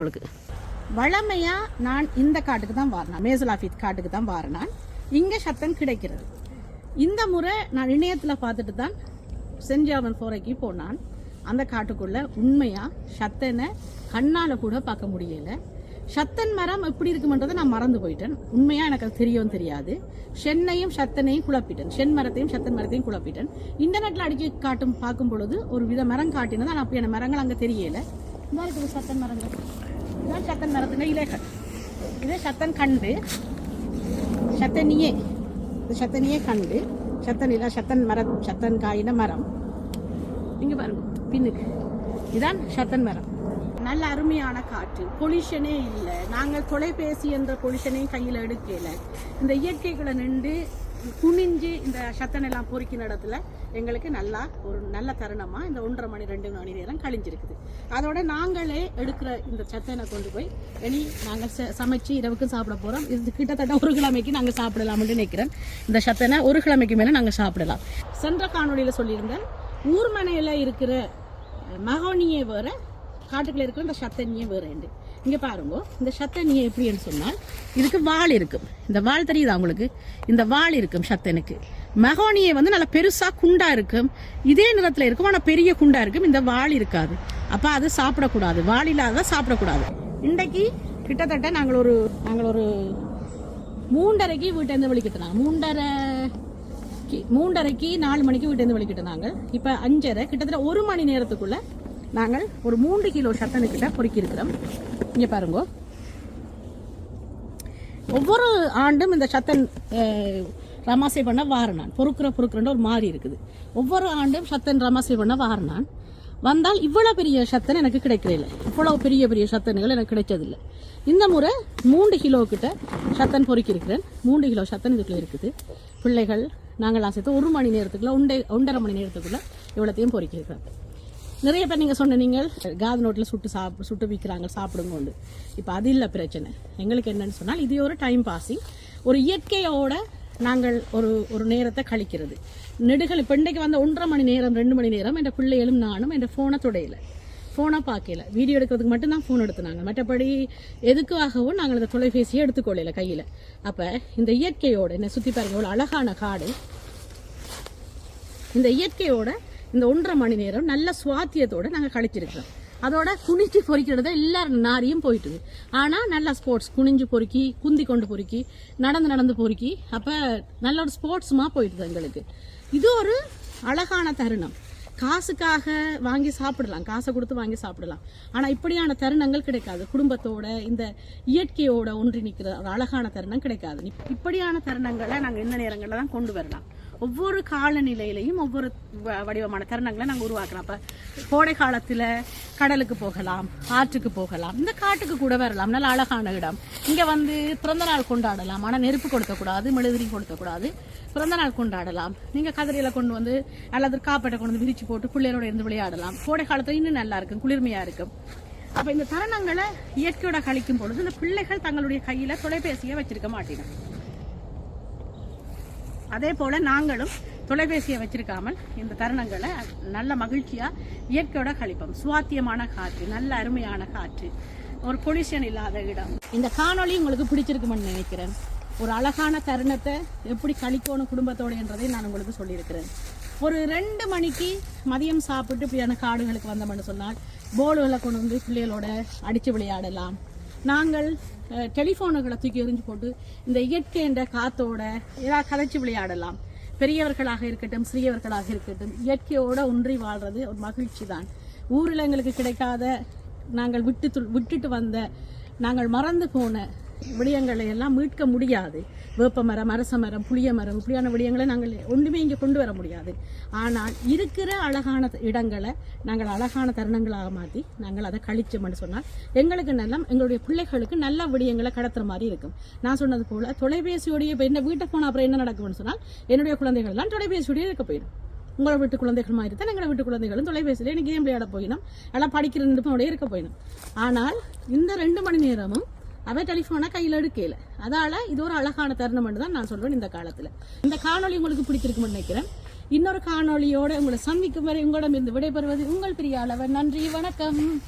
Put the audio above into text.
உங்களுக்கு. வளமையாக நான் இந்த காட்டுக்கு தான் வாரினேன் மேசுலாஃபித் காட்டுக்கு தான் வாரினான் இங்கே சத்தம் கிடைக்கிறது. இந்த முறை நான் இணையத்தில் பார்த்துட்டு தான் செஞ்சாவன் போரைக்கு போனான். அந்த காட்டுக்குள்ளே உண்மையாக சத்தனை கண்ணால் கூட பார்க்க முடியலை. சத்தன் மரம் எப்படி இருக்குமன்றதை நான் மறந்து போயிட்டேன். உண்மையாக எனக்கு அது தெரியவும் தெரியாது. சென்னையும் சத்தனையும் குழப்பிட்டேன். சென் மரத்தையும் சத்தன் மரத்தையும் குழப்பிட்டேன். இன்டர்நெட்டில் அடிக்க காட்டும் பார்க்கும் பொழுது ஒரு வித மரம் காட்டினது ஆனால் அப்படியான மரங்கள் அங்கே தெரியலை. இந்த இருக்குது சத்தன் மரங்கள் இதான் சத்தன் மரத்துங்க இலைகள் இது சத்தன் கண்டு சத்தனியே இது சத்தனியே கண்டு சத்தன் இல்லை சத்தன் மரம் சத்தன் காயின மரம் இங்கே பாருங்க பின்னுக்கு இதான் சத்தன் மரம் நல்ல அருமையான காற்று பொல்யூஷனே இல்லை நாங்கள் தொலைபேசி என்ற பொல்யூஷனையும் கையில் எடுக்கலை இந்த இயற்கைகளை நின்று குனிஞ்சு இந்த சத்தனெல்லாம் பொறுக்கின இடத்துல எங்களுக்கு நல்லா ஒரு நல்ல தருணமாக இந்த ஒன்றரை மணி ரெண்டு மணி நேரம் கழிஞ்சிருக்குது. அதோட நாங்களே எடுக்கிற இந்த சத்தனை கொண்டு போய் இனி நாங்கள் ச- சமைச்சு இரவுக்கும் சாப்பிட போகிறோம் இது கிட்டத்தட்ட ஒரு கிழமைக்கு நாங்கள் சாப்பிடலாம்னு நினைக்கிறேன். இந்த சத்தனை ஒரு கிழமைக்கு மேலே நாங்கள் சாப்பிடலாம். சென்ற காணொளியில் சொல்லியிருந்தேன் ஊர்மனையில் இருக்கிற மகோனியை வேறு காட்டுக்குள்ள இருக்கிற இந்த சத்தனியே வேறு உண்டு இங்கே பாருங்க இந்த சத்தனியை எப்படின்னு சொன்னால் இதுக்கு வால் இருக்கும். இந்த வால் தெரியுதா உங்களுக்கு? இந்த வால் இருக்கும் சத்தனுக்கு. மகோனியை வந்து நல்லா பெருசாக குண்டா இருக்கும். இதே நிறத்தில் இருக்கும் ஆனால் பெரிய குண்டா இருக்கும். இந்த வால் இருக்காது. அப்போ அது சாப்பிடக்கூடாது. வால் இல்லாத சாப்பிடக்கூடாது. இன்றைக்கு கிட்டத்தட்ட நாங்கள் ஒரு நாங்கள் ஒரு மூன்றரைக்கு வீட்டிலேருந்து வெளிக்கிட்டுனாங்க மூன்றரை மூன்றரைக்கு நாலு மணிக்கு வீட்டிலேருந்து இருந்தாங்க இப்போ அஞ்சரை கிட்டத்தட்ட ஒரு மணி நேரத்துக்குள்ளே நாங்கள் ஒரு மூன்று கிலோ சத்தனுக்கிட்ட பொறுக்கியிருக்கிறோம். இங்கே பாருங்க. ஒவ்வொரு ஆண்டும் இந்த சத்தன் ரமாசை பண்ண வாரனான் பொறுக்கிற பொறுக்கிறன்ற ஒரு மாறி இருக்குது. ஒவ்வொரு ஆண்டும் சத்தன் ரமாசை பண்ண வாரனான் வந்தால் இவ்வளோ பெரிய சத்தன் எனக்கு கிடைக்கிறதில்ல இவ்வளோ பெரிய பெரிய சத்தன்கள் எனக்கு கிடைச்சதில்லை. இந்த முறை மூன்று கிலோ கிட்ட சத்தன் பொறுக்கியிருக்கிறேன். மூன்று கிலோ சத்தன் இதுக்குள்ளே இருக்குது. பிள்ளைகள் நாங்கள்லாம் சேர்த்து ஒரு மணி நேரத்துக்குள்ளே ஒன்றே ஒன்றரை மணி நேரத்துக்குள்ளே இவ்வளோத்தையும் பொறுக்கி நிறைய பேர் நீங்கள் சொன்ன நீங்கள் காது நோட்டில் சுட்டு சாப் சுட்டு விற்கிறாங்க சாப்பிடுங்கோண்டு இப்போ அது இல்லை பிரச்சனை. எங்களுக்கு என்னன்னு சொன்னால் இது ஒரு டைம் பாஸிங் ஒரு இயற்கையோட நாங்கள் ஒரு ஒரு நேரத்தை கழிக்கிறது. நெடுகள் இப்போ இன்றைக்கு வந்த ஒன்றரை மணி நேரம் ரெண்டு மணி நேரம் என் பிள்ளைகளும் நானும் என் ஃபோனை தொடையில. ஃபோனை பார்க்கல. வீடியோ எடுக்கிறதுக்கு மட்டும்தான் ஃபோன் எடுத்துனாங்க. மற்றபடி எதுக்காகவும் நாங்கள் இந்த தொலைபேசியை எடுத்துக்கொள்ளல கையில். அப்போ இந்த இயற்கையோட என்னை சுற்றி பாருங்க இவ்வளோ அழகான காடு. இந்த இயற்கையோட இந்த ஒன்றரை மணி நேரம் நல்ல சுவாத்தியத்தோட நாங்கள் கழிச்சிருக்கிறோம். அதோட குனிஞ்சு பொறிக்கிறது எல்லா நாரியும் போயிட்டுது. ஆனால் நல்லா ஸ்போர்ட்ஸ் குனிஞ்சு பொறுக்கி குந்தி கொண்டு பொறுக்கி நடந்து நடந்து பொறுக்கி அப்போ நல்ல ஒரு ஸ்போர்ட்ஸுமா போயிட்டுது எங்களுக்கு. இது ஒரு அழகான தருணம். காசுக்காக வாங்கி சாப்பிடலாம். காசை கொடுத்து வாங்கி சாப்பிடலாம். ஆனால் இப்படியான தருணங்கள் கிடைக்காது. குடும்பத்தோட இந்த இயற்கையோட ஒன்றி நிற்கிற ஒரு அழகான தருணம் கிடைக்காது. இப்படியான தருணங்களை நாங்கள் இந்த நேரங்களில் தான் கொண்டு வரலாம். ஒவ்வொரு காலநிலையிலையும் ஒவ்வொரு வ- வடிவமான தருணங்களை நாங்கள் உருவாக்குறோம். அப்போ கோடை காலத்தில் கடலுக்கு போகலாம் ஆற்றுக்கு போகலாம். இந்த காட்டுக்கு கூட வரலாம். நல்ல அழகான இடம். இங்கே வந்து பிறந்த நாள் கொண்டாடலாம். ஆனால் நெருப்பு கொடுக்கக்கூடாது மெழுதிரி கொடுக்கக்கூடாது. பிறந்த நாள் கொண்டாடலாம். நீங்கள் கதிரையில் கொண்டு வந்து அல்லது காப்பட்டை கொண்டு வந்து விரிச்சு போட்டு பிள்ளைகளோட இருந்து விளையாடலாம். கோடை காலத்தில் இன்னும் நல்லா இருக்கும் குளிர்மையாக இருக்கும். அப்போ இந்த தருணங்களை இயற்கையோட கழிக்கும் பொழுது இந்த பிள்ளைகள் தங்களுடைய கையில் தொலைபேசியை வச்சிருக்க மாட்டேங்க. அதே போல் நாங்களும் தொலைபேசியை வச்சிருக்காமல் இந்த தருணங்களை நல்ல மகிழ்ச்சியாக இயற்கையோட கழிப்போம். சுவாத்தியமான காற்று நல்ல அருமையான காற்று ஒரு பொல்யூஷன் இல்லாத இடம். இந்த காணொளி உங்களுக்கு பிடிச்சிருக்குமென்னு நினைக்கிறேன். ஒரு அழகான தருணத்தை எப்படி கழிக்கணும் குடும்பத்தோட என்றதை நான் உங்களுக்கு சொல்லியிருக்கிறேன். ஒரு ரெண்டு மணிக்கு மதியம் சாப்பிட்டு இப்படியான காடுகளுக்கு வந்தோம்னு சொன்னால் போர்டுகளை கொண்டு வந்து பிள்ளைகளோட அடித்து விளையாடலாம். நாங்கள் டெலிஃபோனுகளை தூக்கி எறிஞ்சு போட்டு இந்த இயற்கை என்ற காத்தோட ஏதாவது கதைச்சு விளையாடலாம். பெரியவர்களாக இருக்கட்டும் சிறியவர்களாக இருக்கட்டும் இயற்கையோட ஒன்றி வாழ்றது ஒரு மகிழ்ச்சி தான் ஊரில் எங்களுக்கு கிடைக்காத நாங்கள் விட்டு விட்டுட்டு வந்த நாங்கள் மறந்து போன விடயங்களை எல்லாம் மீட்க முடியாது. வேப்ப மரம் அரச மரம் புளிய மரம் இப்படியான விடயங்களை நாங்கள் ஒன்றுமே இங்கே கொண்டு வர முடியாது. ஆனால் இருக்கிற அழகான இடங்களை நாங்கள் அழகான தருணங்களாக மாற்றி நாங்கள் அதை கழிச்சோம்னு சொன்னால் எங்களுக்கு நல்ல எங்களுடைய பிள்ளைகளுக்கு நல்ல விடயங்களை கடத்துற மாதிரி இருக்கும். நான் சொன்னது போல் தொலைபேசியோடைய இப்போ என்ன வீட்டை போன அப்புறம் என்ன நடக்கும்னு சொன்னால் என்னுடைய குழந்தைகள்லாம் தொலைபேசியோடய இருக்க போயிடும். உங்களை வீட்டு குழந்தைகள் மாதிரி தான் எங்களை வீட்டு குழந்தைகளும் தொலைபேசியில் எனக்கு கேம் விளையாட போயிடும் எல்லாம் படிக்கிற நினைப்போட இருக்க போயிடும் ஆனால் இந்த ரெண்டு மணி நேரமும் அவன் டெலிஃபோனை கையில் எடுக்கல. அதால இது ஒரு அழகான தருணம் தான் நான் சொல்வேன் இந்த காலத்தில். இந்த காணொளி உங்களுக்கு பிடிச்சிருக்கும்னு நினைக்கிறேன். இன்னொரு காணொளியோட உங்களை சந்திக்கும் வரை உங்களிடம் இருந்து விடைபெறுவது உங்கள் பிரிய அளவன் நன்றி வணக்கம்.